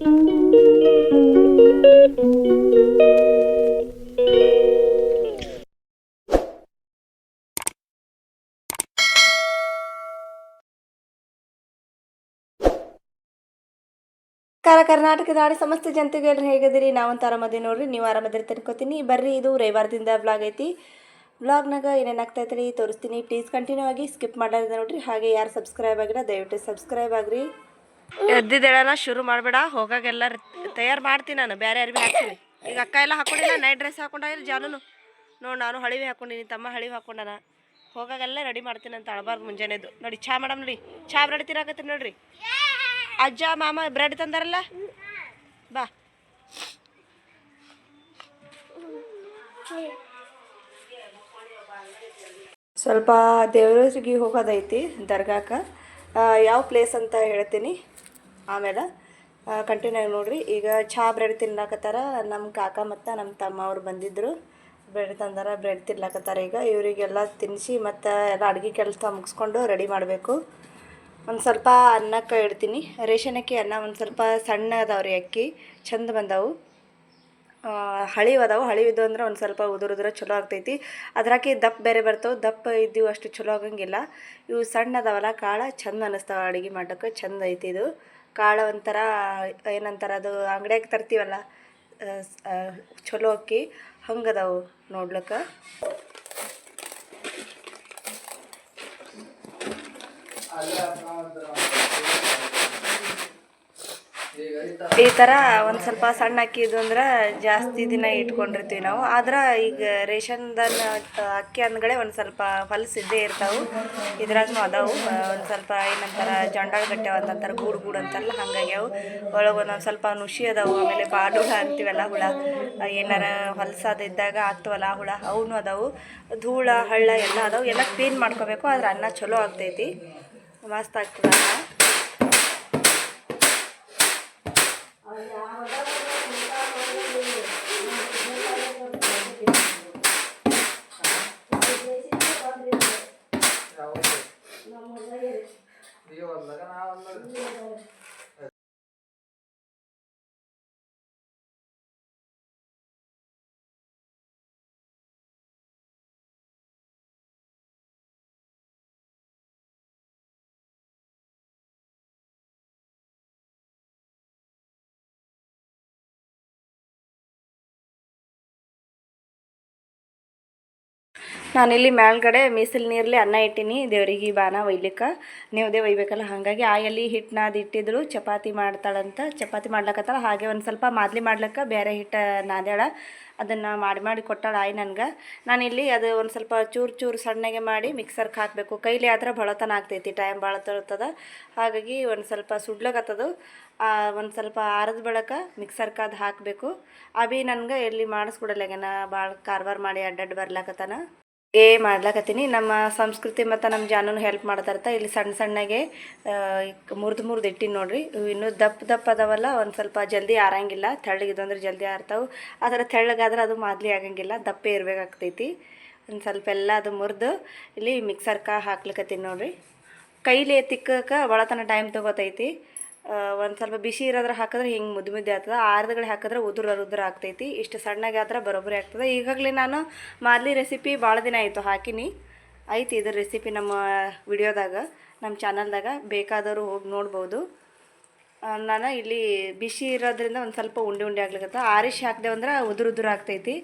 ಕಾರ ಕರ್ನಾಟಕದ ನಾಡಿ ಸಮಸ್ತ ಜನತೆಗೆ ಎಲ್ಲರೂ ಹೇಗಿದ್ದೀರಿ ನಾವಂತ ಆರಾಮದಿ ನೋಡ್ರಿ, ನೀವು ಆರಾಮದಿರಿ ತಿನ್ಕೋತೀನಿ. ಬರ್ರಿ, ಇದು ರವಿವಾರದಿಂದ ವ್ಲಾಗ್ ಐತಿ. ವ್ಲಾಗ್ನಾಗ ಏನೇನು ಆಗ್ತಾ ಐತ್ರಿ ತೋರಿಸ್ತೀನಿ. ಪ್ಲೀಸ್ ಕಂಟಿನ್ಯೂ ಆಗಿ ಸ್ಕಿಪ್ ಮಾಡೋದು ನೋಡ್ರಿ. ಹಾಗೆ ಯಾರು ಸಬ್ಸ್ಕ್ರೈಬ್ ಆಗಿಲ್ಲ, ದಯವಿಟ್ಟು ಸಬ್ಸ್ಕ್ರೈಬ್ ಆಗ್ರಿ. ಎದ್ದಿದ್ದೇಳನ ಶುರು ಮಾಡಬೇಡ, ಹೋಗಾಗೆಲ್ಲ ತಯಾರು ಮಾಡ್ತೀನಿ ನಾನು ಬೇರೆ ಯಾರು ಭೀ ಹಾಕ್ತೀನಿ. ಈಗ ಅಕ್ಕ ಎಲ್ಲ ಹಾಕೊಂಡಿಲ್ಲ ನೈಟ್ ಡ್ರೆಸ್ ಹಾಕೊಂಡ, ಇಲ್ಲ ಜಾನುನು. ನೋಡಿ ನಾನು ಹಳಿವಿ ಹಾಕೊಂಡಿನಿ, ತಮ್ಮ ಹಳಿವಿ ಹಾಕೊಂಡನ. ಹೋಗಾಗೆಲ್ಲ ರೆಡಿ ಮಾಡ್ತೀನಿ ಅಂತ ಅಳಬಾರ್ದು ಮುಂಜಾನೆದು ನೋಡಿ, ಚಾ ಮೇಡಮ್ ನೋಡಿ, ಚಾ ಬ್ರೆಡ್ ತಿನ್ನಾಕತ್ತೀನಿ ನೋಡ್ರಿ. ಅಜ್ಜ, ಮಾಮ ಬ್ರೆಡ್ ತಂದಾರಲ್ಲ? ಬಾ. ಸ್ವಲ್ಪ ದೇವರಿಗೆ ಹೋಗೋದೈತಿ ದರ್ಗಾಕ್ಕೆ ಯಾವ ಪ್ಲೇಸ್ ಅಂತ ಹೇಳ್ತೀನಿ. ಆಮೇಲೆ ಕಂಟಿನ್ಯೂ ನೋಡ್ರಿ. ಈಗ ಚಹಾ ಬ್ರೆಡ್ ತಿನ್ಲಾಕತ್ತಾರ ನಮ್ಮ ಕಾಕ ಮತ್ತು ನಮ್ಮ ತಮ್ಮ ಅವ್ರು ಬಂದಿದ್ದರು ಬ್ರೆಡ್ ತಂದಾರ, ಬ್ರೆಡ್ ತಿನ್ಲಾಕತ್ತಾರ ಈಗ. ಇವರಿಗೆಲ್ಲ ತಿನ್ನಿಸಿ ಮತ್ತು ಎಲ್ಲ ಅಡುಗೆ ಕೆಲಸ ಮುಗಿಸ್ಕೊಂಡು ರೆಡಿ ಮಾಡಬೇಕು. ಒಂದು ಸ್ವಲ್ಪ ಅನ್ನಕ್ಕೆ ಇಡ್ತೀನಿ. ರೇಷನ್ ಅಕ್ಕಿ ಅನ್ನ ಒಂದು ಸ್ವಲ್ಪ ಸಣ್ಣ ಅದಾವ್ರಿ ಅಕ್ಕಿ. ಚಂದ ಬಂದವು. ಹಳಿವ್ ಅದಾವು. ಹಳಿವ್ ಇದ್ದು ಅಂದ್ರೆ ಒಂದು ಸ್ವಲ್ಪ ಉದುರು ಉದುರ ಚಲೋ ಆಗ್ತೈತಿ. ಅದ್ರಾಕಿ ದಪ್ಪ ಬೇರೆ ಬರ್ತಾವೆ. ದಪ್ಪ ಇದ್ದೀವಿ ಅಷ್ಟು ಚಲೋ ಆಗಂಗಿಲ್ಲ. ಇವು ಸಣ್ಣ ಅದಾವಲ್ಲ, ಕಾಳ ಚಂದ ಅನ್ನಿಸ್ತಾವೆ ಅಡುಗೆ ಮಾಡೋಕ್ಕೆ. ಚಂದ ಐತಿ ಇದು. ಕಾಳ ಒಂಥರ ಏನಂತಾರೆ ಅದು ಅಂಗಡಿಯಾಗ ತರ್ತೀವಲ್ಲ ಚಲೋ ಅಕ್ಕಿ ಹಂಗದವು ನೋಡ್ಲಿಕ್ಕೆ. ಈ ಥರ ಒಂದು ಸ್ವಲ್ಪ ಸಣ್ಣ ಅಕ್ಕಿ ಇದು ಅಂದ್ರೆ ಜಾಸ್ತಿ ದಿನ ಇಟ್ಕೊಂಡಿರ್ತೀವಿ ನಾವು. ಆದ್ರೆ ಈಗ ರೇಷನ್ದನ್ನ ಅಕ್ಕಿ ಅಂದ್ಗಡೆ ಒಂದು ಸ್ವಲ್ಪ ಹೊಲಸು ಇದ್ದೇ ಇರ್ತಾವೆ. ಇದ್ರಾಗೂ ಅದಾವು. ಒಂದು ಸ್ವಲ್ಪ ಏನಂತಾರ ಜೊಂಡಾಳ ಗಟ್ಟೆ ಅಂತಾರೆ ಗೂಡು ಗೂಡು ಅಂತಾರಲ್ಲ ಹಂಗಾಗ್ಯಾವು ಒಳಗೆ ಒಂದೊಂದು ಸ್ವಲ್ಪ ನುಷಿ ಅದಾವು, ಆಮೇಲೆ ಬಾಡು ಹುಳ ಅಂತೀವಲ್ಲ ಹುಳ. ಏನಾರ ಹೊಲಸಾದ ಇದ್ದಾಗ ಆಗ್ತವಲ್ಲ ಹುಳ, ಅವನು ಅದಾವು. ಧೂಳ, ಹಳ್ಳ ಎಲ್ಲ ಅದಾವು. ಎಲ್ಲ ಕ್ಲೀನ್ ಮಾಡ್ಕೋಬೇಕು, ಆದ್ರೆ ಅನ್ನ ಚಲೋ ಆಗ್ತೈತಿ. ಮಸ್ತ್ ಆಗ್ತದೆ ನಾನಿಲ್ಲಿ ಮೇಲ್ಗಡೆ ಮೀಸಲು ನೀರಲ್ಲಿ ಅನ್ನ ಇಟ್ಟೀನಿ, ದೇವರಿಗೆ ಬಾನ ಒಯ್ಲಿಕ್ಕೆ. ನೀವುದೇ ಒಯ್ಬೇಕಲ್ಲ, ಹಾಗಾಗಿ ಆ ಎಲ್ಲಿ ಹಿಟ್ಟು ನಾದಿ ಇಟ್ಟಿದ್ರು, ಚಪಾತಿ ಮಾಡ್ತಾಳಂತ. ಚಪಾತಿ ಮಾಡ್ಲಕತ್ತಾಳ, ಹಾಗೆ ಒಂದು ಸ್ವಲ್ಪ ಮಾದಲಿ ಮಾಡ್ಲಿಕ್ಕೆ ಬೇರೆ ಹಿಟ್ಟು ನಾದ್ಯಾಳ. ಅದನ್ನು ಮಾಡಿ ಮಾಡಿ ಕೊಟ್ಟಾಳ ಆಯ್ ನನಗೆ. ನಾನಿಲ್ಲಿ ಅದು ಒಂದು ಸ್ವಲ್ಪ ಚೂರು ಚೂರು ಸಣ್ಣಗೆ ಮಾಡಿ ಮಿಕ್ಸರ್ಗೆ ಹಾಕಬೇಕು. ಕೈಲಿ ಆದ್ರೆ ಬಳತನ ಆಗ್ತೈತಿ, ಟೈಮ್ ಭಾಳ ತರ್ತದ ಹಾಗಾಗಿ ಒಂದು ಸ್ವಲ್ಪ ಸುಡ್ಲಕತ್ತದು. ಒಂದು ಸ್ವಲ್ಪ ಆರದ ಬಳಕ ಮಿಕ್ಸರ್ಗೆ ಅದು ಹಾಕಬೇಕು. ಅಭಿ ನನಗೆ ಎಲ್ಲಿ ಮಾಡಿಸ್ಕೊಡಲ್ಲಾಗ್ಯಾನ ಭಾಳ ಕಾರ್ವಾರ ಮಾಡಿ ಅಡ್ಡಡ್ಡ ಬರ್ಲಾಕತ್ತಾನ. ಏ ಮಾಡ್ಲಾಕತ್ತೀನಿ. ನಮ್ಮ ಸಂಸ್ಕೃತಿ ಮತ್ತು ನಮ್ಮ ಜಾನೂನು ಹೆಲ್ಪ್ ಮಾಡ್ತಾರತ್ತ ಇಲ್ಲಿ ಸಣ್ಣ ಸಣ್ಣಗೆ ಮುರಿದು ಮುರಿದು ಇಟ್ಟಿನಿ ನೋಡ್ರಿ. ಇನ್ನು ದಪ್ಪ ದಪ್ಪ ಅದಾವಲ್ಲ, ಒಂದು ಸ್ವಲ್ಪ ಜಲ್ದಿ ಆರಂಗಿಲ್ಲ. ಅಂದ್ರೆ ಜಲ್ದಿ ಆರ್ತಾವೆ. ಆ ತೆಳ್ಳಗಾದ್ರೆ ಅದು ಮಾದಲಿ ಆಗಂಗಿಲ್ಲ. ದಪ್ಪೇ ಇರಬೇಕಾಗ್ತೈತಿ ಒಂದು ಸ್ವಲ್ಪ ಎಲ್ಲ ಅದು ಮುರಿದು ಇಲ್ಲಿ ಮಿಕ್ಸರ್ಕ ಹಾಕ್ಲಿಕತ್ತೀನಿ ನೋಡ್ರಿ. ಕೈಲಿ ತಿಕ್ಕಕ್ಕೆ ಒಳತನ ಟೈಮ್ ತೊಗೋತೈತಿ. ಒಂದು ಸ್ವಲ್ಪ ಬಿಸಿ ಇರೋದ್ರ ಹಾಕಿದ್ರೆ ಹಿಂಗೆ ಮುದ್ದು ಮುದ್ದೆ ಆಗ್ತದೆ. ಆರ್ದಗಳು ಹಾಕಿದ್ರೆ ಉದುರ ಉದುರ ಆಗ್ತೈತಿ. ಇಷ್ಟು ಸಣ್ಣಗೆ ಆದ್ರೆ ಬರೋಬ್ಬರಿ ಆಗ್ತದೆ. ಈಗಾಗಲೇ ನಾನು ಮಾಲಿ ರೆಸಿಪಿ ಭಾಳ ದಿನ ಆಯಿತು ಹಾಕಿನಿ. ಐತಿ ಇದ್ರ ರೆಸಿಪಿ ನಮ್ಮ ವಿಡಿಯೋದಾಗ ನಮ್ಮ ಚಾನಲ್ದಾಗ ಬೇಕಾದವರು ಹೋಗಿ ನೋಡ್ಬೋದು. ನಾನು ಇಲ್ಲಿ ಬಿಸಿ ಇರೋದ್ರಿಂದ ಒಂದು ಸ್ವಲ್ಪ ಉಂಡೆ ಉಂಡೆ ಆಗ್ಲಿಕತ್ತ ಆರಿಸಿ ಹಾಕಿದೆ ಅಂದ್ರೆ ಉದುರು ಉದುರು ಆಗ್ತೈತಿ.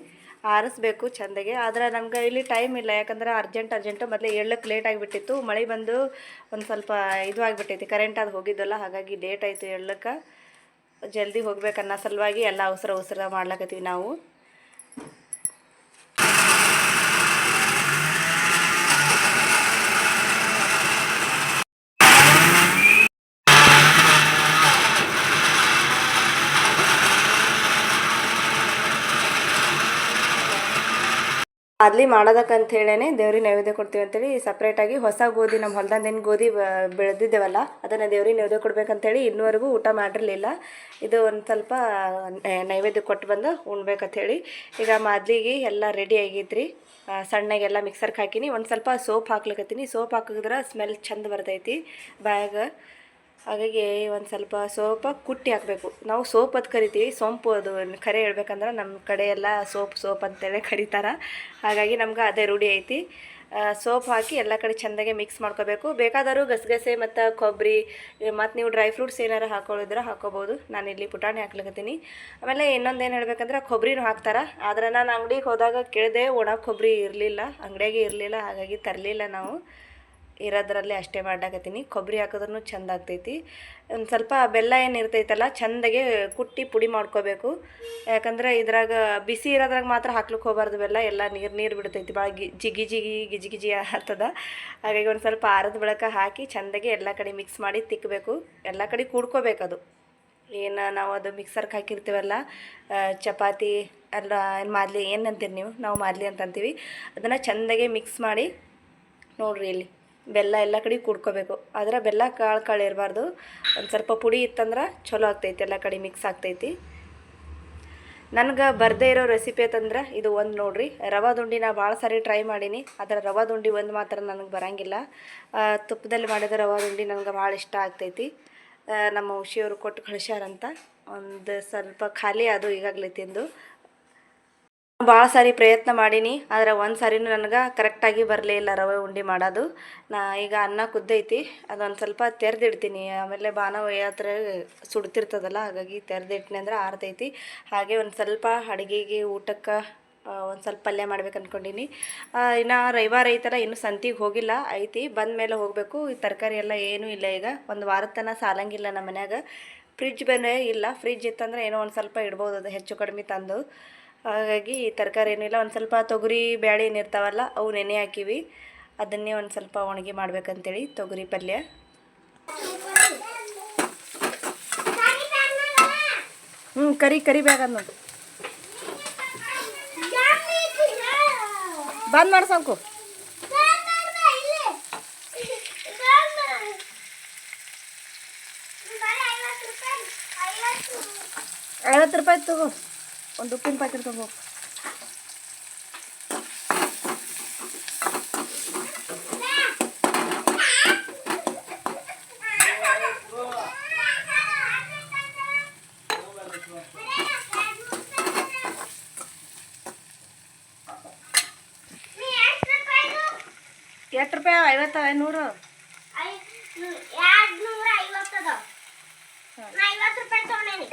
ಆರಿಸ್ಬೇಕು ಚಂದಗೆ. ಆದರೆ ನಮ್ಗೆ ಇಲ್ಲಿ ಟೈಮ್ ಇಲ್ಲ. ಯಾಕಂದ್ರೆ ಅರ್ಜೆಂಟ್ ಅರ್ಜೆಂಟು ಮೊದಲೇ ಏಳಕ್ಕೆ ಲೇಟ್ ಆಗಿಬಿಟ್ಟಿತ್ತು. ಮಳೆ ಬಂದು ಒಂದು ಸ್ವಲ್ಪ ಇದು ಆಗಿಬಿಟ್ಟೈತಿ ಕರೆಂಟ್ ಅದು ಹೋಗಿದ್ದಲ್ಲ, ಹಾಗಾಗಿ ಲೇಟ್ ಆಯಿತು ಏಳಕ್ಕೆ. ಜಲ್ದಿ ಹೋಗ್ಬೇಕು ಅನ್ನೋ ಸಲುವಾಗಿ ಎಲ್ಲ ಅವಸರ ಅವಸರ ಮಾಡ್ಲಕತ್ತೀವಿ ನಾವು. ಮಾದ್ಲಿ ಮಾಡೋದಕ್ಕಂತ ಹೇಳೇ ದೇವ್ರಿಗೆ ನೈವೇದ್ಯ ಕೊಡ್ತೀವಿ ಅಂತೇಳಿ ಸಪ್ರೇಟಾಗಿ ಹೊಸ ಗೋಧಿ ನಮ್ಮ ಹೊಲ್ದಂದು ಏನು ಗೋಧಿ ಬೆಳೆದಿದ್ದೇವಲ್ಲ, ಅದನ್ನು ದೇವ್ರಿಗೆ ನೈವೇದ್ಯ ಕೊಡ್ಬೇಕಂತೇಳಿ ಇನ್ನೂವರೆಗೂ ಊಟ ಮಾಡಿರಲಿಲ್ಲ. ಇದು ಒಂದು ಸ್ವಲ್ಪ ನೈವೇದ್ಯ ಕೊಟ್ಟು ಬಂದು ಉಣ್ಬೇಕಂತ ಹೇಳಿ. ಈಗ ಮದ್ಲಿಗೆ ಎಲ್ಲ ರೆಡಿ ಆಗಿದ್ರಿ. ಸಣ್ಣಗೆಲ್ಲ ಮಿಕ್ಸರ್ಗೆ ಹಾಕಿನಿ. ಒಂದು ಸ್ವಲ್ಪ ಸೋಪ್ ಹಾಕ್ಲಿಕತ್ತೀನಿ. ಸೋಪ್ ಹಾಕಿದ್ರೆ ಸ್ಮೆಲ್ ಚಂದ ಬರ್ತೈತಿ. ಬಾಯಾಗ ಹಾಗಾಗಿ ಒಂದು ಸ್ವಲ್ಪ ಸೋಪ ಕುಟ್ಟಿ ಹಾಕಬೇಕು. ನಾವು ಸೋಪ್ ಅದು ಕರಿತೀವಿ, ಸೋಂಪು ಅದು ಕರೆ ಹೇಳ್ಬೇಕಂದ್ರೆ ನಮ್ಮ ಕಡೆ ಎಲ್ಲ ಸೋಪ್ ಸೋಪ್ ಅಂತೇಳಿ ಕರೀತಾರೆ. ಹಾಗಾಗಿ ನಮ್ಗೆ ಅದೇ ರೂಢಿ ಐತಿ. ಸೋಪ್ ಹಾಕಿ ಎಲ್ಲ ಕಡೆ ಚೆಂದಾಗೆ ಮಿಕ್ಸ್ ಮಾಡ್ಕೋಬೇಕು. ಬೇಕಾದರೂ ಗಸಗಸೆ ಮತ್ತು ಕೊಬ್ಬರಿ ಮತ್ತು ನೀವು ಡ್ರೈ ಫ್ರೂಟ್ಸ್ ಏನಾರು ಹಾಕೊಳ್ಳಿದ್ರೆ ಹಾಕೋಬೋದು. ನಾನು ಇಲ್ಲಿ ಪುಟಾಣಿ ಹಾಕ್ಲಿಕತ್ತೀನಿ. ಆಮೇಲೆ ಇನ್ನೊಂದು ಏನು ಹೇಳ್ಬೇಕಂದ್ರೆ ಕೊಬ್ಬರಿನೂ ಹಾಕ್ತಾರೆ. ಆದ್ರೆ ನಾನು ಅಂಗಡಿಗೆ ಹೋದಾಗ ಕೇಳಿದೆ ಒಣ ಕೊಬ್ಬರಿ ಇರಲಿಲ್ಲ, ಅಂಗಡಿಯಾಗೆ ಇರಲಿಲ್ಲ, ಹಾಗಾಗಿ ತರಲಿಲ್ಲ ನಾವು. ಇರೋದ್ರಲ್ಲಿ ಅಷ್ಟೇ ಮಾಡಾಕತ್ತೀನಿ ಕೊಬ್ಬರಿ ಹಾಕಿದ್ರೂ ಚೆಂದ ಆಗ್ತೈತಿ. ಒಂದು ಸ್ವಲ್ಪ ಬೆಲ್ಲ ಏನು ಇರ್ತೈತಲ್ಲ ಚೆಂದಾಗೆ ಕುಟ್ಟಿ ಪುಡಿ ಮಾಡ್ಕೋಬೇಕು. ಯಾಕಂದ್ರೆ ಇದ್ರಾಗ ಬಿಸಿ ಇರೋದ್ರಾಗ ಮಾತ್ರ ಹಾಕ್ಲಿಕ್ಕೆ ಹೋಗಬಾರ್ದು ಬೆಲ್ಲ. ಎಲ್ಲ ನೀರು ನೀರು ಬಿಡ್ತೈತಿ. ಭಾಳ ಗಿ ಜಿಗಿ ಜಿಗಿ ಗಿಜಿ ಗಿಜಿ ಆಗ್ತದ. ಹಾಗಾಗಿ ಒಂದು ಸ್ವಲ್ಪ ಆರದ ಬೆಳಕ ಹಾಕಿ ಚೆಂದಾಗೆ ಎಲ್ಲ ಕಡೆ ಮಿಕ್ಸ್ ಮಾಡಿ ತಿಕ್ಕಬೇಕು ಎಲ್ಲ ಕಡೆ ಕೂಡ್ಕೋಬೇಕದು ಏನು ನಾವು ಅದು ಮಿಕ್ಸರ್ಗೆ ಹಾಕಿರ್ತೀವಲ್ಲ ಚಪಾತಿ, ಅಲ್ಲ, ಏನು ಮಾದಲಿ ಏನಂತೀರಿ ನೀವು? ನಾವು ಮಾದಲಿ ಅಂತಂತೀವಿ ಅದನ್ನು ಚೆಂದಾಗೆ ಮಿಕ್ಸ್ ಮಾಡಿ ನೋಡ್ರಿ ಇಲ್ಲಿ. ಬೆಲ್ಲ ಎಲ್ಲ ಕಡೆ ಕುಡ್ಕೋಬೇಕು. ಆದ್ರೆ ಬೆಲ್ಲ ಕಾಳು ಕಾಳು ಇರಬಾರ್ದು. ಒಂದು ಸ್ವಲ್ಪ ಪುಡಿ ಇತ್ತಂದ್ರೆ ಚಲೋ ಆಗ್ತೈತಿ, ಎಲ್ಲ ಕಡೆ ಮಿಕ್ಸ್ ಆಗ್ತೈತಿ. ನನಗೆ ಬರದೇ ಇರೋ ರೆಸಿಪಿ ಅಂತಂದ್ರೆ ಇದು ಒಂದು ನೋಡ್ರಿ. ರವಾ ದುಂಡಿ ನಾ ಭಾಳ ಸಾರಿ ಟ್ರೈ ಮಾಡೀನಿ. ಅದರ ರವಾ ದುಂಡಿ ಒಂದು ಮಾತ್ರ ನನಗೆ ಬರಂಗಿಲ್ಲ. ತುಪ್ಪದಲ್ಲಿ ಮಾಡಿದ ರವಾ ದುಂಡಿ ನನಗೆ ಭಾಳ ಇಷ್ಟ ಆಗ್ತೈತಿ. ನಮ್ಮ ಹುಷಿಯವರು ಕೊಟ್ಟು ಕಳಿಸ್ಯಾರಂತ. ಒಂದು ಸ್ವಲ್ಪ ಖಾಲಿ ಅದು ಈಗಾಗಲೇ ತಿಂದು. ಭಾಳ ಸಾರಿ ಪ್ರಯತ್ನ ಮಾಡೀನಿ, ಆದ್ರೆ ಒಂದು ಸಾರಿನೂ ನನಗೆ ಕರೆಕ್ಟಾಗಿ ಬರಲೇ ಇಲ್ಲ ರವೆ ಉಂಡೆ ಮಾಡೋದು. ನಾ ಈಗ ಅನ್ನ ಕುದ್ದೈತಿ, ಅದೊಂದು ಸ್ವಲ್ಪ ತೆರೆದಿಡ್ತೀನಿ. ಆಮೇಲೆ ಬಾನ ಹತ್ರ ಸುಡ್ತಿರ್ತದಲ್ಲ, ಹಾಗಾಗಿ ತೆರೆದಿಟ್ನಿ ಅಂದ್ರೆ ಆರ್ತೈತಿ. ಹಾಗೆ ಒಂದು ಸ್ವಲ್ಪ ಅಡುಗೆಗೆ ಊಟಕ್ಕೆ ಒಂದು ಸ್ವಲ್ಪ ಪಲ್ಯ ಮಾಡ್ಬೇಕು ಅಂದ್ಕೊಂಡೀನಿ ಇನ್ನು ರವಿವಾರ ಐತಲ್ಲ ಇನ್ನೂ ಸಂತಿಗೆ ಹೋಗಿಲ್ಲ, ಐತಿ. ಬಂದ ಮೇಲೆ ಹೋಗಬೇಕು. ಈ ತರಕಾರಿ ಎಲ್ಲ ಏನೂ ಇಲ್ಲ ಈಗ. ಒಂದು ವಾರದ ತನಕ ಸಾಲಂಗಿಲ್ಲ ನಮ್ಮ ಮನ್ಯಾಗ. ಫ್ರಿಜ್ ಬೇರೆ ಇಲ್ಲ. ಫ್ರಿಜ್ ಇತ್ತಂದ್ರೆ ಏನೋ ಒಂದು ಸ್ವಲ್ಪ ಇಡ್ಬೋದು ಅದು ಹೆಚ್ಚು ಕಡಿಮೆ ತಂದು. ಹಾಗಾಗಿ ತರಕಾರಿ ಏನಿಲ್ಲ, ಒಂದು ಸ್ವಲ್ಪ ತೊಗರಿ ಬ್ಯಾಳೆ ಏನಿರ್ತಾವಲ್ಲ ಅವು ನೆನೆ ಹಾಕಿವಿ. ಅದನ್ನೇ ಒಂದು ಸ್ವಲ್ಪ ಒಣಗಿ ಮಾಡ್ಬೇಕಂತೇಳಿ ತೊಗರಿ ಪಲ್ಯ. ಹ್ಞೂ ಕರಿ ಕರಿ ಬ್ಯಾಗ ನೋಡಿ. ಬಂದ್ ಮಾಡ್ಸಂಕು ಸಾಕು. ಐವತ್ತು ರೂಪಾಯಿ ತಗೋ. ಒಂದು ಉಪ್ಪಿನ ಪ್ಯಾಕೆಟ್ ತಗೋ. ಎಷ್ಟು ರೂಪಾಯಿ ಐವತ್ತು ನೂರು ಎರಡ್ನೂರ ಐವತ್ತದ ನಾ ಐವತ್ತು ರೂಪಾಯಿ ತಗೊಂಡೇನಿ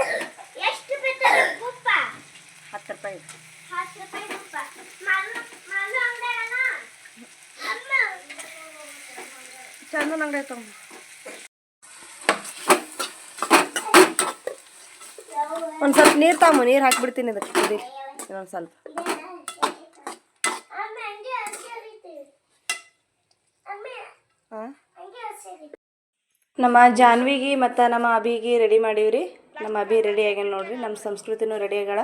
ಎಷ್ಟು ಬಿತ್ತು ಉಪ್ಪ ಹತ್ತು ರೂಪಾಯಿ ಚಂದನ ಅಂಗಡಿ ತಗೊಂಡು ಒಂದು ಸ್ವಲ್ಪ ನೀರು ತಗೊಂಬ ನೀರು ಹಾಕ್ಬಿಡ್ತೀನಿ ಇದಕ್ಕೆ ಕುದಿ ಇನ್ನೊಂದು ಸ್ವಲ್ಪ. ನಮ್ಮ ಜಾನ್ವಿಗೆ ಮತ್ತು ನಮ್ಮ ಅಭಿಗೆ ರೆಡಿ ಮಾಡೀವ್ರಿ. ನಮ್ಮ ಅಭಿ ರೆಡಿ ಆಗ್ಯಾನ ನೋಡ್ರಿ, ನಮ್ಮ ಸಂಸ್ಕೃತಿನೂ ರೆಡಿ ಆಗ್ಯಾಳ.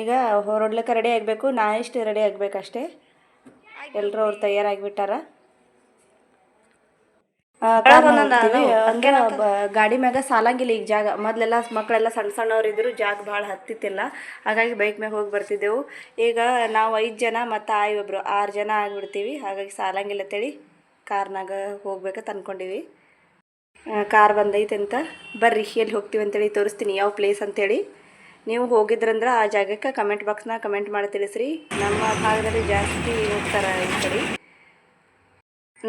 ಈಗ ಹೊರಡ್ಲಿಕ್ಕೆ ರೆಡಿ ಆಗಬೇಕು. ನಾ ಇಷ್ಟು ರೆಡಿ ಆಗಬೇಕಷ್ಟೇ. ಎಲ್ಲರೂ ಅವ್ರು ತಯಾರಾಗಿಬಿಟ್ಟಾರ. ಗಾಡಿ ಮ್ಯಾಗ ಸಾಲಂಗಿಲ್ಲ ಈಗ ಜಾಗ. ಮೊದಲೆಲ್ಲ ಮಕ್ಕಳೆಲ್ಲ ಸಣ್ಣ ಸಣ್ಣವ್ರು ಇದ್ರು ಜಾಗ ಭಾಳ ಹತ್ತಿತ್ತಿಲ್ಲ. ಹಾಗಾಗಿ ಬೈಕ್ ಮ್ಯಾಗ ಹೋಗಿ ಬರ್ತಿದ್ದೆವು. ಈಗ ನಾವು ಐದು ಜನ ಮತ್ತು ಆಯ್ ಒಬ್ರು ಆರು ಜನ ಆಗಿಬಿಡ್ತೀವಿ. ಹಾಗಾಗಿ ಸಾಲಂಗಿಲ್ಲ ಅಂತೇಳಿ ಕಾರ್ನಾಗ ಹೋಗ್ಬೇಕಂತ ಅಂದ್ಕೊಂಡಿವಿ ಕಾರ್ ಬಂದೈತೆ ಅಂತ. ಬರ್ರಿ ಎಲ್ಲಿ ಹೋಗ್ತೀವಿ ಅಂತೇಳಿ ತೋರಿಸ್ತೀನಿ. ಯಾವ ಪ್ಲೇಸ್ ಅಂತೇಳಿ. ನೀವು ಹೋಗಿದ್ರಂದ್ರೆ ಆ ಜಾಗಕ್ಕೆ ಕಮೆಂಟ್ ಬಾಕ್ಸ್ನ ಕಮೆಂಟ್ ಮಾಡಿ ತಿಳಿಸ್ರಿ. ನಮ್ಮ ಭಾಗದಲ್ಲಿ ಜಾಸ್ತಿ ಹೋಗ್ತಾರೆ ಈ ಕಡೆ.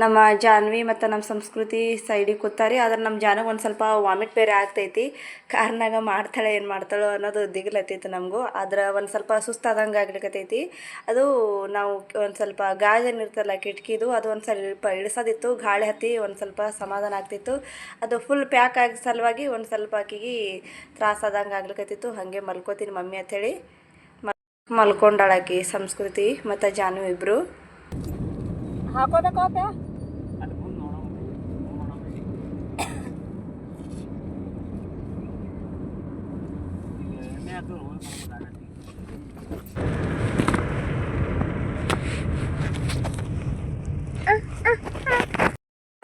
ನಮ್ಮ ಜಾನ್ವಿ ಮತ್ತು ನಮ್ಮ ಸಂಸ್ಕೃತಿ ಸೈಡಿಗೆ ಕೂತಾರಿ. ಆದ್ರೆ ನಮ್ಮ ಜಾನಗೆ ಒಂದು ಸ್ವಲ್ಪ ವಾಮಿಟ್ ಬೇರೆ ಆಗ್ತೈತಿ. ಕಾರ್ನಾಗ ಮಾಡ್ತಾಳೆ, ಏನು ಮಾಡ್ತಾಳೋ ಅನ್ನೋದು ದಿಗ್ಲತ್ತೈತಿ ನಮಗೂ. ಆದ್ರೆ ಒಂದು ಸ್ವಲ್ಪ ಸುಸ್ತಾದಂಗೆ ಆಗ್ಲಿಕತ್ತೈತಿ. ಅದು ನಾವು ಒಂದು ಸ್ವಲ್ಪ ಗಾಜನ್ ಏನಿರ್ತಲ್ಲ ಕಿಟಕಿದು, ಅದು ಒಂದು ಸ್ವಲ್ಪ ಇಳಿಸೋದಿತ್ತು. ಗಾಳಿ ಹತ್ತಿ ಒಂದು ಸ್ವಲ್ಪ ಸಮಾಧಾನ ಆಗ್ತಿತ್ತು. ಅದು ಫುಲ್ ಪ್ಯಾಕ್ ಆಗಿ ಸಲುವಾಗಿ ಒಂದು ಸ್ವಲ್ಪ ಆಕಿಗೆ ತ್ರಾಸಾದಂಗೆ ಆಗ್ಲಿಕತ್ತಿತ್ತು ಹಾಗೆ ಮಲ್ಕೋತೀನಿ ಮಮ್ಮಿ ಅಂಥೇಳಿ ಮಲ್ಕೊಂಡಾಳಾಕಿ ಸಂಸ್ಕೃತಿ ಮತ್ತು ಜಾನು ಇಬ್ಬರು ಹಾಕೋಬೇಕಪ್ಪ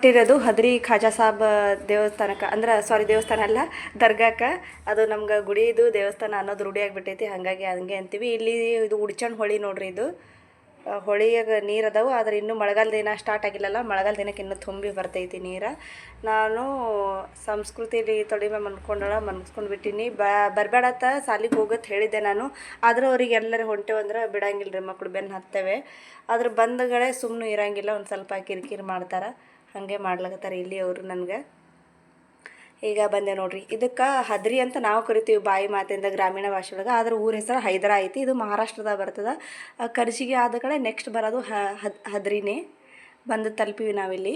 ಇರೋದು ಹದ್ರಿ ಖಾಜಾ ಸಾಬ್ ದೇವಸ್ಥಾನಕ್ಕೆ ಅಂದ್ರೆ ಸಾರಿ ದೇವಸ್ಥಾನ ಅಲ್ಲ ದರ್ಗಾಕ್ಕೆ. ಅದು ನಮ್ಗೆ ಗುಡಿದು ದೇವಸ್ಥಾನ ಅನ್ನೋದು ರೂಢಿ ಆಗಿಬಿಟ್ಟೈತಿ ಹಾಗಾಗಿ ಹಂಗೆ ಅಂತೀವಿ. ಇಲ್ಲಿ ಇದು ಉಡ್ಚಣ್ ಹೊಳಿ ನೋಡ್ರಿ ಇದು. ಹೊಳಿಯಾಗ ನೀರು ಅದಾವು, ಆದ್ರೆ ಇನ್ನೂ ಮಳೆಗಾಲ ದಿನ ಸ್ಟಾರ್ಟ್ ಆಗಿಲ್ಲಲ್ಲ ಮಳೆಗಾಲ ದಿನಕ್ಕೆ ಇನ್ನೂ ತುಂಬಿ ಬರ್ತೈತಿ ನೀರು. ನಾನು ಸಂಸ್ಕೃತಿಲಿ ತೊಡಿಮೆ ಮನ್ಕೊಂಡಳ ಮನ್ಸ್ಕೊಂಡು ಬಿಟ್ಟಿನಿ ಬರಬೇಡತ್ತ ಸಾಲಿಗೆ ಹೋಗತ್ ಹೇಳಿದ್ದೆ ನಾನು. ಆದ್ರೆ ಅವ್ರಿಗೆ ಎಲ್ಲರೂ ಹೊಂಟೇವು ಅಂದ್ರೆ ಬಿಡಂಗಿಲ್ಲ ರೀ ಮಕ್ಕಳು ಬೆನ್ನು ಹತ್ತವೆ. ಆದ್ರೆ ಬಂದಗಳೇ ಸುಮ್ಮನೆ ಇರಂಗಿಲ್ಲ, ಒಂದು ಸ್ವಲ್ಪ ಕಿರಿಕಿರಿ ಮಾಡ್ತಾರೆ. ಹಾಗೆ ಮಾಡ್ಲಕತ್ತಾರೆ ಇಲ್ಲಿ ಅವರು ನನಗೆ. ಈಗ ಬಂದೆ ನೋಡ್ರಿ. ಇದಕ್ಕೆ ಹದ್ರಿ ಅಂತ ನಾವು ಕರಿತೀವಿ ಬಾಯಿ ಮಾತಿಂದ ಗ್ರಾಮೀಣ ಭಾಷೆ ಒಳಗೆ ಆದ್ರೆ ಊರ ಹೆಸರು ಹೈದರ ಐತಿ. ಇದು ಮಹಾರಾಷ್ಟ್ರದಾಗ ಬರ್ತದೆ. ಕರ್ಜಿಗೆ ಆದ ಕಡೆ ನೆಕ್ಸ್ಟ್ ಬರೋದು ಹದ್ರಿನೇ. ಬಂದು ತಲುಪಿವಿ ನಾವಿಲ್ಲಿ.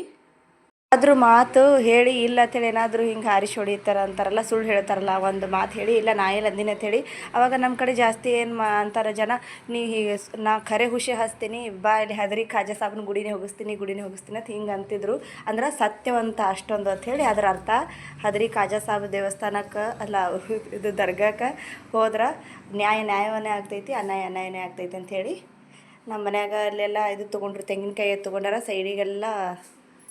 ಅದ್ರ ಮಾತು ಹೇಳಿ, ಇಲ್ಲ ಅಂತೇಳಿ ಏನಾದರೂ ಹಿಂಗೆ ಹಾರಿಸಿ ಹೊಡಿತಾರ ಅಂತಾರಲ್ಲ, ಸುಳ್ಳು ಹೇಳ್ತಾರಲ್ಲ ಒಂದು ಮಾತು ಹೇಳಿ, ಇಲ್ಲ ನಾ ಎಲ್ಲ ಅಂದಿನ ಅಂತೇಳಿ, ಅವಾಗ ನಮ್ಮ ಕಡೆ ಜಾಸ್ತಿ ಏನು ಮಾ ಅಂತಾರೆ ಜನ, ನೀ ಹೀಗೆ ನಾ ಖರೆ ಹುಷಿ ಹಚ್ತೀನಿ ಬಾ ಇಲ್ಲಿ ಹದರಿ ಖಾಜಾ ಸಾಬನ ಗುಡಿನೇ ಹೋಗಿಸ್ತೀನಿ ಗುಡಿನೇ ಹೋಗಿಸ್ತೀನಿ ಅಂತ ಹಿಂಗೆ ಅಂತಿದ್ರು. ಅಂದ್ರೆ ಸತ್ಯವಂತ ಅಷ್ಟೊಂದು ಅಂತ ಹೇಳಿ ಅದರ ಅರ್ಥ, ಹದರಿ ಖಾಜಾ ಸಾಬ್ ದೇವಸ್ಥಾನಕ್ಕೆ ಅಲ್ಲ ಇದು ದರ್ಗಾಕ್ಕೆ ಹೋದ್ರೆ ನ್ಯಾಯ ನ್ಯಾಯವನ್ನೇ ಆಗ್ತೈತಿ, ಅನ್ಯಾಯ ಅನ್ಯಾಯನೇ ಆಗ್ತೈತಿ ಅಂತ ಹೇಳಿ ನಮ್ಮ ಮನ್ಯಾಗ ಅಲ್ಲೆಲ್ಲ ಇದು ತೊಗೊಂಡ್ರು ತೆಂಗಿನಕಾಯಿ ತೊಗೊಂಡಾರ, ಸೈಡಿಗೆಲ್ಲ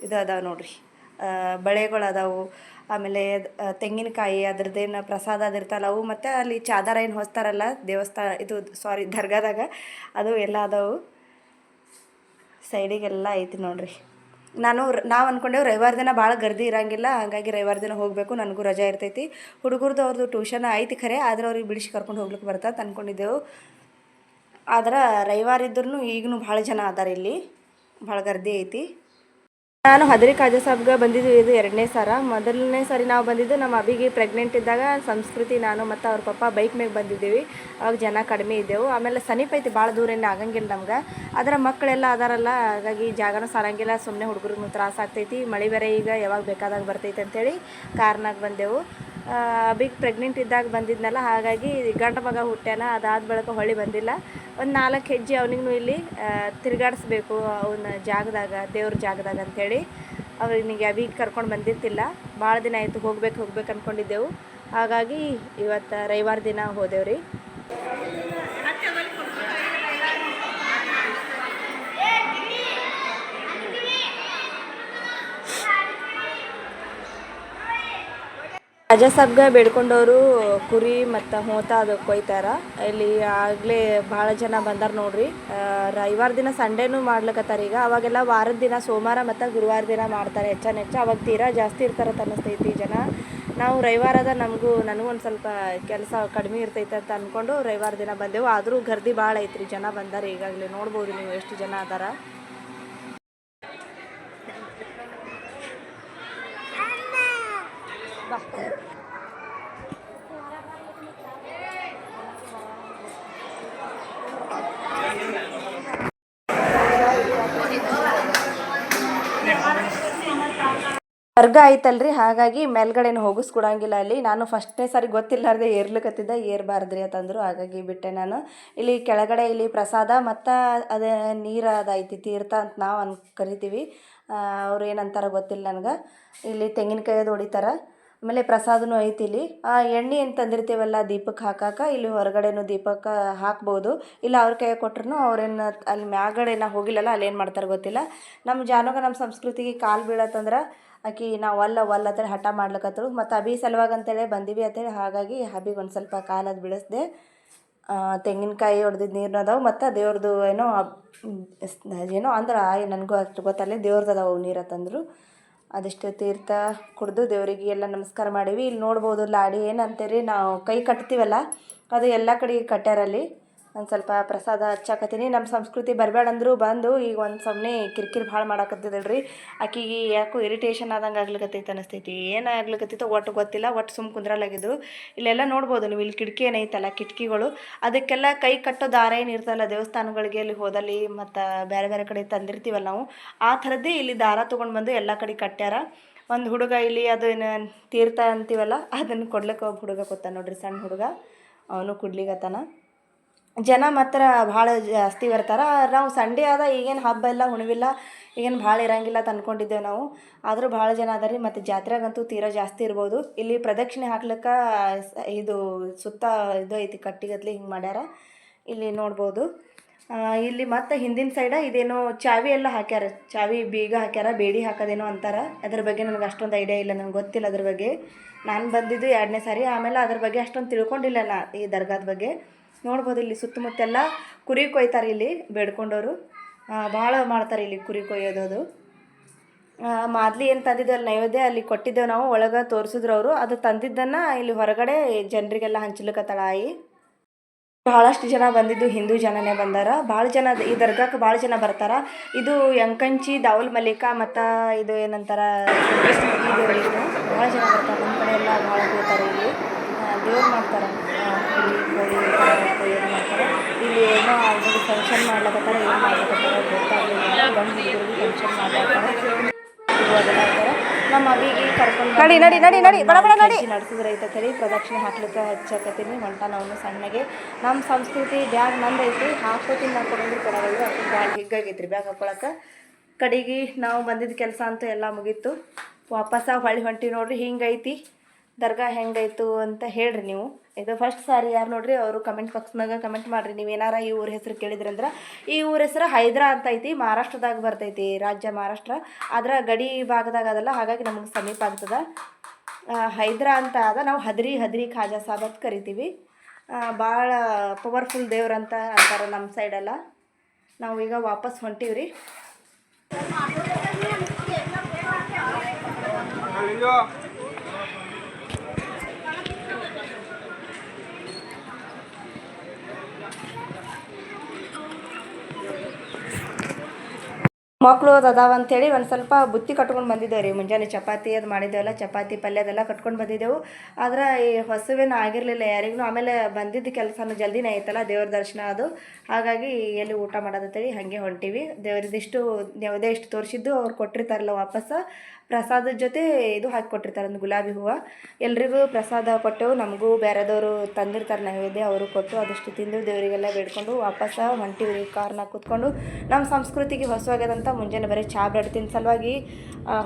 ಇದು ಅದಾವೆ ನೋಡ್ರಿ. ಆ, ಬಳೆಗಳು ಅದಾವು ಆಮೇಲೆ ತೆಂಗಿನಕಾಯಿ ಅದ್ರದ್ದೇನು ಪ್ರಸಾದ ಅದಿರ್ತಲ್ಲ ಅವು ಮತ್ತು ಅಲ್ಲಿ ಚಾದರ ಏನು ಹೊಸ್ತಾರಲ್ಲ ದೇವಸ್ಥಾನ ಇದು ಸಾರಿ ದರ್ಗಾದಾಗ ಅದು ಎಲ್ಲ ಅದಾವು. ಸೈಡಿಗೆಲ್ಲ ಐತಿ ನೋಡ್ರಿ. ನಾನು ನಾವು ಅಂದ್ಕೊಂಡೇವು ರವಿವಾರ ದಿನ ಭಾಳ ಗರ್ದಿ ಇರಂಗಿಲ್ಲ ಹಾಗಾಗಿ ರವಿವಾರ ದಿನ ಹೋಗಬೇಕು ನನಗೂ ರಜಾ ಇರ್ತೈತಿ. ಹುಡುಗರ್ದು ಅವ್ರದ್ದು ಟ್ಯೂಷನ್ ಐತಿ ಖರೆ ಆದ್ರೆ ಅವ್ರಿಗೆ ಬಿಡಿಸಿ ಕರ್ಕೊಂಡು ಹೋಗ್ಲಿಕ್ಕೆ ಬರ್ತದೆ ಅಂದ್ಕೊಂಡಿದ್ದೆವು ಆದ್ರೆ ರವಿವಾರ ಇದ್ರೂ ಈಗಲೂ ಭಾಳ ಜನ ಅದಾರ ಇಲ್ಲಿ ಭಾಳ ಗರ್ದಿ ಐತಿ. ನಾನು ಹದರಿ ಖಾಜಾ ಸಾಬ್ಗೆ ಬಂದಿದ್ದು ಇದು ಎರಡನೇ ಸಾರ. ಮೊದಲನೇ ಸಾರಿ ನಾವು ಬಂದಿದ್ದು ನಮ್ಮ ಅಬಿಗೆ ಪ್ರೆಗ್ನೆಂಟ್ ಇದ್ದಾಗ ಸಂಸ್ಕೃತಿ ನಾನು ಮತ್ತು ಅವ್ರ ಪಪ್ಪ ಬೈಕ್ ಮೇಲೆ ಬಂದಿದ್ದೀವಿ. ಅವಾಗ ಜನ ಕಡಿಮೆ ಇದ್ದೆವು. ಆಮೇಲೆ ಸಮೀಪ ಐತಿ, ಭಾಳ ದೂರ ಏನು ಆಗಂಗಿಲ್ಲ ನಮ್ಗೆ. ಅದರ ಮಕ್ಕಳೆಲ್ಲ ಅದಾರಲ್ಲ, ಹಾಗಾಗಿ ಜಾಗನೂ ಸಾರಂಗಿಲ್ಲ ಸುಮ್ಮನೆ ಹುಡುಗರಿಗೂ ತ್ರಾಸ ಆಗ್ತೈತಿ. ಮಳೆ ಬೇರೆ ಈಗ ಯಾವಾಗ ಬೇಕಾದಾಗ ಬರ್ತೈತೆ ಅಂತೇಳಿ ಕಾರ್ನಾಗ ಬಂದೆವು. ಅಬಿಗೆ ಪ್ರೆಗ್ನೆಂಟ್ ಇದ್ದಾಗ ಬಂದಿದ್ನಲ್ಲ, ಹಾಗಾಗಿ ಗಂಡ ಮಗ ಹುಟ್ಟ್ಯಾನ, ಅದಾದ ಬಳಿಕ ಹೊಳ್ಳಿ ಬಂದಿಲ್ಲ. ಒಂದು ನಾಲ್ಕು ಹೆಜ್ಜೆ ಅವನಿಗೂ ಇಲ್ಲಿ ತಿರುಗಾಡಿಸ್ಬೇಕು ಅವನ ಜಾಗದಾಗ, ದೇವ್ರ ಜಾಗದಾಗ ಅಂಥೇಳಿ ಅವ್ರಿಗೆ ಅಬಿಗೆ ಕರ್ಕೊಂಡು ಬಂದಿರ್ತಿಲ್ಲ. ಭಾಳ ದಿನ ಆಯಿತು, ಹೋಗ್ಬೇಕು ಹೋಗ್ಬೇಕು ಅಂದ್ಕೊಂಡಿದ್ದೆವು ಹಾಗಾಗಿ ಇವತ್ತು ರವಿವಾರ ದಿನ ರಾಜಸಾಬ್ಗ ಬೇಡ್ಕೊಂಡವರು ಕುರಿ ಮತ್ತು ಹೋತ ಅದು ಕೊಯ್ತಾರ. ಇಲ್ಲಿ ಆಗಲೇ ಭಾಳ ಜನ ಬಂದಾರ ನೋಡ್ರಿ. ರವಿವಾರ ದಿನ ಸಂಡೇನೂ ಮಾಡ್ಲಕತ್ತಾರ ಈಗ. ಅವಾಗೆಲ್ಲ ವಾರದ ದಿನ ಸೋಮವಾರ ಮತ್ತು ಗುರುವಾರ ದಿನ ಮಾಡ್ತಾರೆ. ಹೆಚ್ಚಾನ ಹೆಚ್ಚು ಅವಾಗ ತೀರಾ ಜಾಸ್ತಿ ಇರ್ತಾರ ಅನ್ನಿಸ್ತೈತಿ ಜನ. ನಾವು ರವಿವಾರದ ನಮಗೂ ನನಗೂ ಒಂದು ಸ್ವಲ್ಪ ಕೆಲಸ ಕಡಿಮೆ ಇರ್ತೈತೆ ಅಂತ ಅಂದ್ಕೊಂಡು ರವಿವಾರ ದಿನ ಬಂದೆವು. ಆದರೂ ಗರ್ದಿ ಭಾಳ ಐತ್ರಿ ಜನ ಬಂದಾರ ಈಗಾಗಲೇ. ನೋಡ್ಬೋದು ನೀವು ಎಷ್ಟು ಜನ ಅದಾರ. ದರ್ಗ ಐತಲ್ರಿ ಹಾಗಾಗಿ ಮೇಲ್ಗಡೆನು ಹೋಗಿಸ್ಕೊಡಂಗಿಲ್ಲ ಅಲ್ಲಿ. ನಾನು ಫಸ್ಟ್ನೇ ಸಾರಿ ಗೊತ್ತಿಲ್ಲಾರ್ದೆ ಏರ್ಲಿಕತ್ತಿದ್ದ, ಏರ್ಬಾರ್ದ್ರಿ ಅಂತಂದ್ರು, ಹಾಗಾಗಿ ಬಿಟ್ಟೆ ನಾನು. ಇಲ್ಲಿ ಕೆಳಗಡೆ ಇಲ್ಲಿ ಪ್ರಸಾದ ಮತ್ತು ಅದೇ ನೀರು ಅದೈತಿ ತೀರ್ಥ ಅಂತ ನಾವು ಅನ್ ಕರಿತೀವಿ. ಅವ್ರು ಏನಂತಾರ ಗೊತ್ತಿಲ್ಲ ನನಗೆ. ಇಲ್ಲಿ ತೆಂಗಿನಕಾಯಿ ಹೊಡಿತಾರ. ಆಮೇಲೆ ಪ್ರಸಾದನೂ ಐತಿ ಇಲ್ಲಿ. ಆ ಎಣ್ಣೆ ಏನು ತಂದಿರ್ತೀವಲ್ಲ ದೀಪಕ್ಕೆ ಹಾಕಾಕ, ಇಲ್ಲಿ ಹೊರಗಡೆನೂ ದೀಪಕ್ಕೆ ಹಾಕ್ಬೋದು. ಇಲ್ಲ ಅವ್ರ ಕೈ ಕೊಟ್ರು ಅವ್ರೇನು ಅಲ್ಲಿ ಮ್ಯಾಗಡೆ ನಾ ಹೋಗಿಲ್ಲಲ್ಲ, ಅಲ್ಲಿ ಏನು ಮಾಡ್ತಾರೆ ಗೊತ್ತಿಲ್ಲ. ನಮ್ಮ ಜಾನಗ ನಮ್ಮ ಸಂಸ್ಕೃತಿಗೆ ಕಾಲು ಬೀಳತ್ತಂದ್ರೆ ಆಕಿ ನಾವು ಅಲ್ಲ ಒಲ್ಲ ಅಂತೇಳಿ ಹಠ ಮಾಡ್ಲಕತ್ತಳು. ಮತ್ತು ಅಭಿ ಸಲುವಾಗಿ ಅಂತೇಳಿ ಬಂದೀವಿ ಅಂತೇಳಿ ಹಾಗಾಗಿ ಹಬಿಗೆ ಒಂದು ಸ್ವಲ್ಪ ಕಾಲದ ಬಿಡಿಸ್ದೆ ತೆಂಗಿನಕಾಯಿ ಹೊಡೆದಿದ್ದು ನೀರು ಅದಾವೆ ಮತ್ತು ದೇವ್ರದ್ದು ಏನೋ ಏನೋ ಅಂದ್ರೆ ನನಗೂ ಅಷ್ಟು ಗೊತ್ತಲ್ಲ ದೇವ್ರದ್ದು ಅದಾವೆ ನೀರು ತಂದರು. ಅದಿಷ್ಟು ತೀರ್ಥ ಕುಡಿದು ದೇವರಿಗೆ ಎಲ್ಲ ನಮಸ್ಕಾರ ಮಾಡೀವಿ. ಇಲ್ಲಿ ನೋಡ್ಬೋದು ಲಾಡಿ ಏನಂತೀರಿ? ನಾವು ಕೈ ಕಟ್ತೀವಲ್ಲ, ಅದು ಎಲ್ಲ ಕಡೆ ಕಟ್ಟ್ಯಾರಲ್ಲಿ ಒಂದು ಸ್ವಲ್ಪ ಪ್ರಸಾದ ಹಚ್ಚಾಕತ್ತೀನಿ. ನಮ್ಮ ಸಂಸ್ಕೃತಿ ಬರಬೇಡ ಅಂದ್ರು ಬಂದು ಈಗ ಒಂದು ಸೊಮ್ಮನೆ ಕಿರಿಕಿರಿ ಭಾಳ ಮಾಡಾಕತ್ತಿದಳ್ರಿ ಆಕಿಗೆ ಯಾಕೋ ಇರಿಟೇಷನ್ ಆದಂಗೆ ಆಗ್ಲಿಕತ್ತೈತೆ ಅನಿಸ್ತೈತಿ. ಏನು ಒಟ್ಟು ಗೊತ್ತಿಲ್ಲ ಒಟ್ಟು ಸುಮ್ಮ ಕುಂದ್ರಲಾಗಿದ್ರು ಇಲ್ಲೆಲ್ಲ ನೋಡ್ಬೋದು ನೀವು, ಇಲ್ಲಿ ಕಿಟಕಿ ಏನೈತಲ್ಲ ಕಿಟಕಿಗಳು. ಅದಕ್ಕೆಲ್ಲ ಕೈ ಕಟ್ಟೋ ದಾರ ಏನು ಇರ್ತಲ್ಲ, ದೇವಸ್ಥಾನಗಳಿಗೆ ಅಲ್ಲಿ ಹೋದಲ್ಲಿ, ಮತ್ತು ಬೇರೆ ಬೇರೆ ಕಡೆ ತಂದಿರ್ತೀವಲ್ಲ ನಾವು, ಆ ಥರದ್ದೇ ಇಲ್ಲಿ ದಾರ ತೊಗೊಂಡು ಬಂದು ಎಲ್ಲ ಕಡೆ ಕಟ್ಟ್ಯಾರ. ಒಂದು ಹುಡುಗ ಇಲ್ಲಿ ಅದು ಏನು ತೀರ್ಥ ಅಂತೀವಲ್ಲ ಅದನ್ನು ಕೊಡ್ಲಿಕ್ಕೆ ಒಬ್ಬ ಹುಡುಗ ಕೊತ್ತ ನೋಡ್ರಿ ಸಣ್ಣ ಹುಡುಗ. ಅವನು ಕುಡ್ಲಿಗತ್ತಾನ ಜನ ಮಾತ್ರ ಭಾಳ ಜಾಸ್ತಿ ಬರ್ತಾರೆ. ನಾವು ಸಂಡೇ ಅದ ಈಗೇನು ಹಬ್ಬ ಇಲ್ಲ, ಹುಣವಿಲ್ಲ, ಈಗೇನು ಭಾಳ ಇರಂಗಿಲ್ಲ ಅಂತ ಅಂದ್ಕೊಂಡಿದ್ದೇವೆ ನಾವು. ಆದರೂ ಭಾಳ ಜನ ಅದಾರ. ರೀ ಮತ್ತು ಜಾತ್ರೆಗಂತೂ ತೀರಾ ಜಾಸ್ತಿ ಇರ್ಬೋದು. ಇಲ್ಲಿ ಪ್ರದಕ್ಷಿಣೆ ಹಾಕ್ಲಿಕ್ಕೆ ಇದು ಸುತ್ತ ಇದು ಐತಿ ಕಟ್ಟಿಗತ್ಲಿ ಹಿಂಗೆ ಮಾಡ್ಯಾರ. ಇಲ್ಲಿ ನೋಡ್ಬೋದು. ಇಲ್ಲಿ ಮತ್ತೆ ಹಿಂದಿನ ಸೈಡ ಇದೇನೋ ಚಾವಿ ಎಲ್ಲ ಹಾಕ್ಯಾರ. ಚಾವಿ ಬೀಗ ಹಾಕ್ಯಾರ, ಬೇಡಿ ಹಾಕೋದೇನೋ ಅಂತಾರೆ. ಅದ್ರ ಬಗ್ಗೆ ನನಗೆ ಅಷ್ಟೊಂದು ಐಡಿಯಾ ಇಲ್ಲ ನನಗೆ ಗೊತ್ತಿಲ್ಲ ಅದ್ರ ಬಗ್ಗೆ. ನಾನು ಬಂದಿದ್ದು ಎರಡನೇ ಸಾರಿ. ಆಮೇಲೆ ಅದ್ರ ಬಗ್ಗೆ ಅಷ್ಟೊಂದು ತಿಳ್ಕೊಂಡಿಲ್ಲ ನಾ ಈ ದರ್ಗಾದ ಬಗ್ಗೆ. ನೋಡ್ಬೋದು ಇಲ್ಲಿ ಸುತ್ತಮುತ್ತೆಲ್ಲ ಕುರಿ ಕೊಯ್ತಾರೆ ಇಲ್ಲಿ ಬೇಡ್ಕೊಂಡವರು. ಭಾಳ ಮಾಡ್ತಾರೆ ಇಲ್ಲಿ ಕುರಿ ಕೊಯ್ಯೋದು ಮಾದ್ಲಿ ಏನು ತಂದಿದ್ದೆ ಅಲ್ಲಿ ನೈವೇದ್ಯ ಅಲ್ಲಿ ಕೊಟ್ಟಿದ್ದೇವೆ ನಾವು, ಒಳಗೆ ತೋರಿಸಿದ್ರು ಅವರು. ಅದು ತಂದಿದ್ದನ್ನು ಇಲ್ಲಿ ಹೊರಗಡೆ ಜನರಿಗೆಲ್ಲ ಹಂಚ್ಲಿಕ್ಕತ್ತಾಳ ತಳಾಯಿ ಭಾಳಷ್ಟು ಜನ ಬಂದಿದ್ದು ಹಿಂದೂ ಜನನೇ ಬಂದಾರ. ಭಾಳ ಜನ ಈ ದರ್ಗಾಕ್ಕೆ ಭಾಳ ಜನ ಬರ್ತಾರ. ಇದು ಯಂಕಂಚಿ ದಾವಲ್ ಮಲ್ಲಿಕ ಮತ್ತು ಇದು ಏನಂತಾರ ಭಾಳ ಜನ ಬರ್ತಾರೆ. ನಮ್ಮ ಕಡೆ ಎಲ್ಲ ಭಾಳ ಹೋಗ್ತಾರೆ ಇಲ್ಲಿ. ದೇವ್ರು ಮಾಡ್ತಾರೆ. ಕೋಳಿ ಏನು ಮಾಡ್ತಾರೆ? ಇಲ್ಲಿ ಏನೋ ಆಲ್ರೆಡಿ ಫಂಕ್ಷನ್ ಮಾಡ್ಲಕತ್ತಾರ ಏನು ಮಾಡ್ಲಕತ್ತಾರ ಗೊತ್ತಾಗಲಿಲ್ಲ. ಗಂಡು ಹುಡುಗರಿಗೆ ಫಂಕ್ಷನ್ ಮಾಡ್ತಾರೆ ನಮ್ಮ ಅವಿಗೆ ಕರ್ಕೊಂಡು ನಡಿ, ನಡಿ, ನಡಿ, ನಡಿ, ಬಡ ಬಡ ನಡಿ. ನಡೆಸಿದ್ರೆ ಐತಂತೇಳಿ ಪ್ರದಕ್ಷಿಣೆ ಹಾಕ್ಲಿಕ್ಕೆ ಹಚ್ಚಕತ್ತೀನಿ. ಹೊಂಟ ನಾವು ಸಣ್ಣಗೆ. ನಮ್ಮ ಸಂಸ್ಕೃತಿ ಬ್ಯಾಗ್ ನಂದೈತಿ ಐತಿ. ಹಾಕೋತೀನಿ ನಾ ಕೊಡೋದು ಕೊಡೋದು. ಅದು ಬ್ಯಾಗ್ ಹಿಗ್ಗಾಗೈತ್ರಿ. ಬ್ಯಾಗ್ ಹಾಕೊಳಕ್ಕೆ ಕಡೆಗೆ ನಾವು ಬಂದಿದ್ದ ಕೆಲಸ ಅಂತೂ ಎಲ್ಲ ಮುಗೀತು. ವಾಪಸ್ಸಾಗಿ ಹೊಳ್ಳಿ ಹೊಂಟಿ ನೋಡ್ರಿ. ಹಿಂಗೈತಿ. ದರ್ಗಾ ಹೆಂಗೈತು ಅಂತ ಹೇಳ್ರಿ ನೀವು. ಇದು ಫಸ್ಟ್ ಸಾರಿ ಯಾರು ನೋಡ್ರಿ, ಅವರು ಕಮೆಂಟ್ ಬಾಕ್ಸ್ನಾಗ ಕಮೆಂಟ್ ಮಾಡಿರಿ. ನೀವು ಏನಾರ ಈ ಊರ ಹೆಸರು ಕೇಳಿದ್ರಂದ್ರೆ ಈ ಊರ ಹೆಸರು ಹೈದ್ರಾ ಅಂತ ಐತಿ ಮಹಾರಾಷ್ಟ್ರದಾಗ ಬರ್ತೈತಿ, ರಾಜ್ಯ ಮಹಾರಾಷ್ಟ್ರ. ಆದ್ರೆ ಗಡಿ ಭಾಗದಾಗ ಅದಲ್ಲ, ಹಾಗಾಗಿ ನಮಗೆ ಸಮೀಪ ಆಗ್ತದೆ. ಹೈದ್ರಾ ಅಂತ ಅದ ನಾವು ಹದ್ರಿ ಹದ್ರಿ ಖಾಜಾ ಸಾಬ್ ಅಂತ ಕರಿತೀವಿ ಭಾಳ ಪವರ್ಫುಲ್ ದೇವ್ರಂತ ಅಂತಾರೆ ನಮ್ಮ ಸೈಡೆಲ್ಲ ನಾವು ಈಗ ವಾಪಸ್ ಹೊಂಟೀವಿ ರೀ ಮಕ್ಕಳು ಅದು ಅದಾವ ಅಂತೇಳಿ ಒಂದು ಸ್ವಲ್ಪ ಬುತ್ತಿ ಕಟ್ಕೊಂಡು ಬಂದಿದ್ದೇವೆ ರೀ ಮುಂಜಾನೆ ಚಪಾತಿ ಅದು ಮಾಡಿದ್ದೇವಲ್ಲ ಚಪಾತಿ ಪಲ್ಯ ಅದೆಲ್ಲ ಕಟ್ಕೊಂಡು ಬಂದಿದ್ದೆವು. ಆದ್ರೆ ಈ ಹೊಸವೇನು ಆಗಿರಲಿಲ್ಲ ಯಾರಿಗೂ ಆಮೇಲೆ ಬಂದಿದ್ದ ಕೆಲಸನೂ ಜಲ್ದಿನೇ ಆಯ್ತಲ್ಲ ದೇವ್ರ ದರ್ಶನ ಅದು. ಹಾಗಾಗಿ ಎಲ್ಲಿ ಊಟ ಮಾಡೋದಂತೇಳಿ ಹಾಗೆ ಹೊಂಟೀವಿ. ದೇವ್ರದಿಷ್ಟು ದೇವದೇ ಇಷ್ಟು ತೋರಿಸಿದ್ದು ಅವ್ರು ಕೊಟ್ಟಿರ್ತಾರಲ್ಲ ವಾಪಸ್ ಪ್ರಸಾದದ ಜೊತೆ ಇದು ಹಾಕಿ ಕೊಟ್ಟಿರ್ತಾರೆ ಒಂದು ಗುಲಾಬಿ ಹೂವು. ಎಲ್ರಿಗೂ ಪ್ರಸಾದ ಕೊಟ್ಟೆವು ನಮಗೂ ಬೇರೆದವರು ತಂದಿರ್ತಾರೆ ನೈವೇದ್ಯ ಅವರು ಕೊಟ್ಟು ಅದಷ್ಟು ತಿಂದು ದೇವರಿಗೆಲ್ಲ ಬೇಡ್ಕೊಂಡು ವಾಪಸ್ ಹೊಂಟಿವಿ ಕಾರ್ನಾಗ ಕೂತ್ಕೊಂಡು ನಮ್ಮ ಸಂಸ್ಕೃತಿಗೆ ಹೊಸವಾಗ್ಯದಂತ ಮುಂಜಾನೆ ಬರೀ ಚಾ ಬ್ರೆಡ್ ತಿನ್ನ ಸಲುವಾಗಿ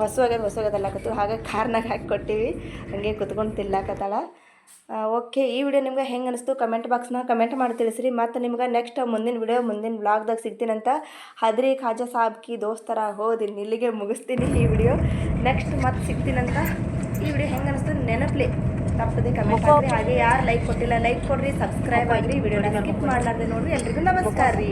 ಹೊಸವಾಗ್ಯದ ಹೊಸವಾಗ್ಯದ ಹೊಸವಾಗ್ಯದಲ್ಲಕತ್ತು ಹಾಗೆ ಕಾರ್ನಾಗ ಹಾಕಿ ಕೊಟ್ಟಿವಿ ಹಾಗೆ ಕುತ್ಕೊಂಡು ತಿನ್ಲಾಕತ್ತಾಳ. ಓಕೆ ಈ ವಿಡಿಯೋ ನಿಮ್ಗೆ ಹೆಂಗೆ ಅನಿಸ್ತು? ಕಮೆಂಟ್ ಬಾಕ್ಸ್ನ ಕಮೆಂಟ್ ಮಾಡಿ ತಿಳಿಸ್ರಿ. ಮತ್ತು ನಿಮ್ಗೆ ನೆಕ್ಸ್ಟ್ ಮುಂದಿನ ವಿಡಿಯೋ ಮುಂದಿನ ಬ್ಲಾಗ್ದಾಗ ಸಿಗ್ತೀನಂತ ಹದ್ರಿ ಖಾಜಾ ಸಾಬ್ಕಿ ದೋಸ್ತರ ಹೋದಿನಿ. ಇಲ್ಲಿಗೆ ಮುಗಿಸ್ತೀನಿ ಈ ವಿಡಿಯೋ. ನೆಕ್ಸ್ಟ್ ಮತ್ತೆ ಸಿಗ್ತೀನಂತ ಈ ವಿಡಿಯೋ ಹೆಂಗೆ ಅನಿಸ್ತು ನೆನಪಲಿ. ತಪ್ಪದೆ ಕಮೆಂಟ್ ಮಾಡಿ ಹಾಗೆ ಯಾರು ಲೈಕ್ ಕೊಟ್ಟಿಲ್ಲ ಲೈಕ್ ಕೊಡ್ರಿ ಸಬ್ಸ್ಕ್ರೈಬ್ ಆಗಿರಿ. ವಿಡಿಯೋನ ಸ್ಕಿಪ್ ಮಾಡಲಾರ್ದೆ ನೋಡ್ರಿ. ಎಲ್ರಿಗೂ ನಮಸ್ಕಾರ ರೀ